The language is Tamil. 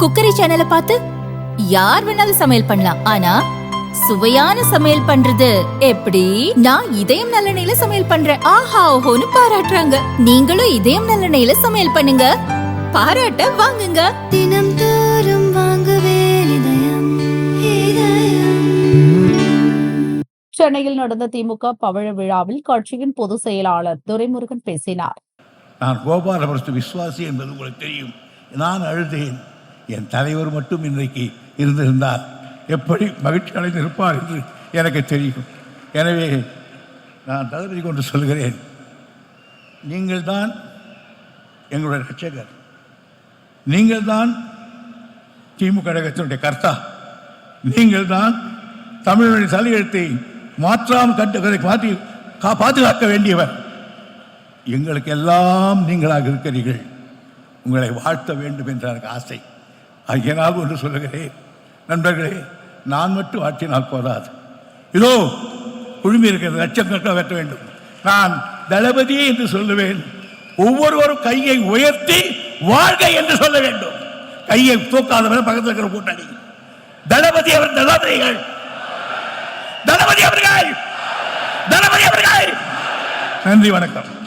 குக்கரி சேனலை பார்த்து யார் வேணாலும் சமையல் பண்ணலாம். ஆனா சுவையான சமையல் பண்றது எப்படி? நான் இதயம் நல்லெண்ணெயில சமையல் பண்றேன். ஆஹா ஓஹோன்னு பாராட்டுறாங்க. நீங்களும் இதயம் நல்லெண்ணெயில சமையல் பண்ணுங்க. பாராட்ட வாங்குங்க. தினம் தோறும் வாங்குவே இதயம் இதயம். சென்னையில் நடந்த திமுக பவழ விழாவில் கட்சியின் பொதுச் செயலாளர் துரைமுருகன் பேசினார். நான் கோபாலபுரத்து விசுவாசி என்பது உங்களுக்கு தெரியும். நான் அழுதேன். என் தலைவர் மட்டும் இன்றைக்கு இருந்திருந்தால் எப்படி மகிழ்ச்சி அடைந்திருப்பார் என்று எனக்கு தெரியும். எனவே நான் தளபதி கொண்டு சொல்கிறேன் நீங்கள் தான் எங்களுடைய ரட்சகர். நீங்கள் தான் திமுக கழகத்தினுடைய கர்த்தா. நீங்கள் தான் தமிழனுடைய தலையெழுத்தை மாற்றாமல் கட்டு மாற்றி கா- பாதுகாக்க வேண்டியவர். எங்களுக்கு எல்லாம் நீங்களாக இருக்கிறீர்கள். உங்களை வாழ்த்த வேண்டும் என்ற எனக்கு ஆசை. ஆகியனால் ஒன்று சொல்லுகிறேன். நண்பர்களே நான் மட்டும் ஆற்றினால் போதாது. இதோ குழுமி இருக்கிறது லட்சக்கணக்காக வெட்ட வேண்டும். நான் தளபதி என்று சொல்லுவேன். ஒவ்வொருவரும் கையை உயர்த்தி வாழ்க என்று சொல்ல வேண்டும். கையை தூக்காதவர்கள் பக்கத்தில் இருக்கிற கூட்டணி. தளபதி அவர் தளபதிகள். தளபதி அவர்கள். தளபதி அவர்கள். நன்றி வணக்கம்.